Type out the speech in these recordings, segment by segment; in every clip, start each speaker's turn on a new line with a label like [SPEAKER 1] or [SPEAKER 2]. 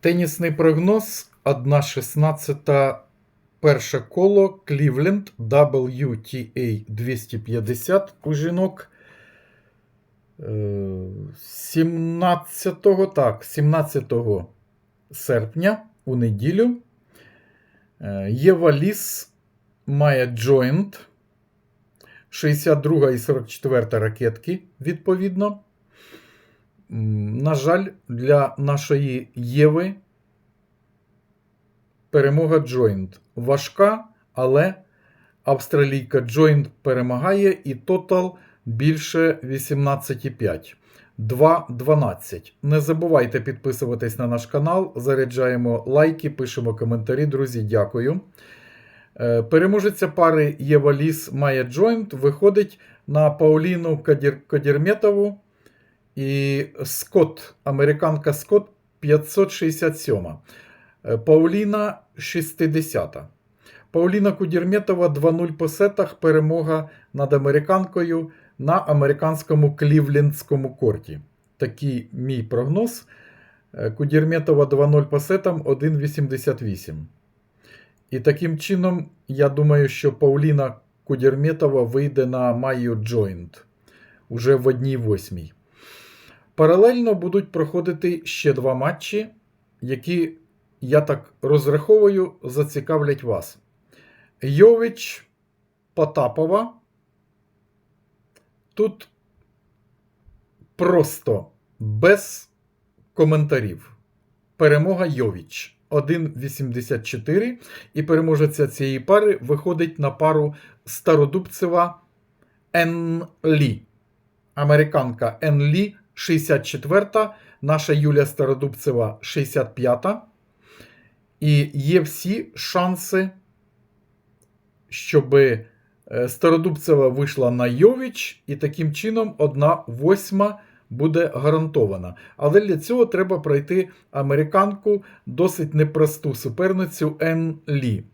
[SPEAKER 1] Тенісний прогноз 1.16 перше коло Cleveland WTA 250 у жінок. Е, 17 так, 17 серпня у неділю е, Єва Ліс має джойнт 62 і 44 ракетки, відповідно. На жаль, для нашої Єви перемога Джойнт важка, але австралійка Джойнт перемагає і тотал більше 18,5. 2.12. Не забувайте підписуватись на наш канал. Заряджаємо лайки, пишемо коментарі. Друзі, дякую. Е, Переможеця пари Єва Ліс має Джойнт виходить на Пауліну Кадір... Кадірметову і Скотт, американка Скотт 567. Е, Пауліна 60. Пауліна Кудірметова 2-0 по сетах. Перемога над американкою на американському клівлендському корті. Такий мій прогноз. Е, Кудірметова 2-0 по сетам 1,88. І таким чином, я думаю, що Пауліна Кудірметова вийде на Майю Джойнт уже в одній восьмій. Паралельно будуть проходити ще два матчі, які, я так розраховую, зацікавлять вас. Йович Потапова. Тут просто без коментарів. Перемога Йовіч 1,84. І переможеця цієї пари виходить на пару Стародубцева Енлі. Американка Енлі 64-та, наша Юлія Стародубцева 65-та. І є всі шанси, щоб е, Стародубцева вийшла на Йовіч, і таким чином одна восьма буде гарантована. Але для цього треба пройти американку досить непросту суперницю Ен Лі.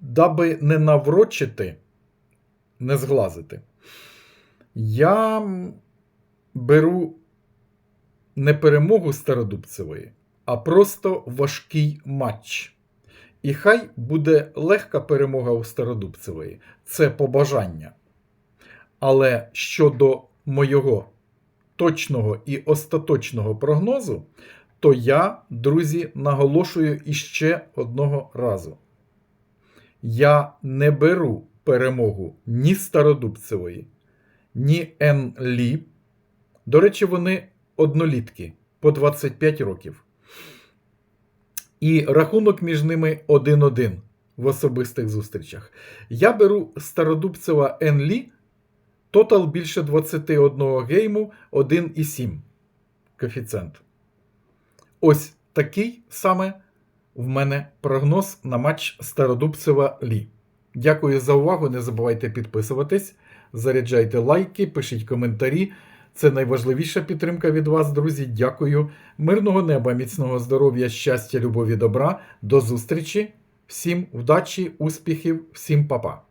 [SPEAKER 1] Даби не наврочити, не зглазити. Я беру не перемогу Стародубцевої, а просто важкий матч. І хай буде легка перемога у Стародубцевої. Це побажання. Але щодо моєго точного і остаточного прогнозу, то я, друзі, наголошую іще одного разу. Я не беру перемогу ні Стародубцевої, ні Ен Лі. До речі, вони однолітки по 25 років. І рахунок між ними 1-1 в особистих зустрічах. Я беру Стародубцева Ен Лі, тотал більше 21 гейму 1,7 коефіцієнт. Ось такий саме в мене прогноз на матч Стародубцева Лі. Дякую за увагу. Не забувайте підписуватись, заряджайте лайки, пишіть коментарі. Це найважливіша підтримка від вас, друзі. Дякую. Мирного неба, міцного здоров'я, щастя, любові, добра. До зустрічі. Всім удачі, успіхів, всім па-па.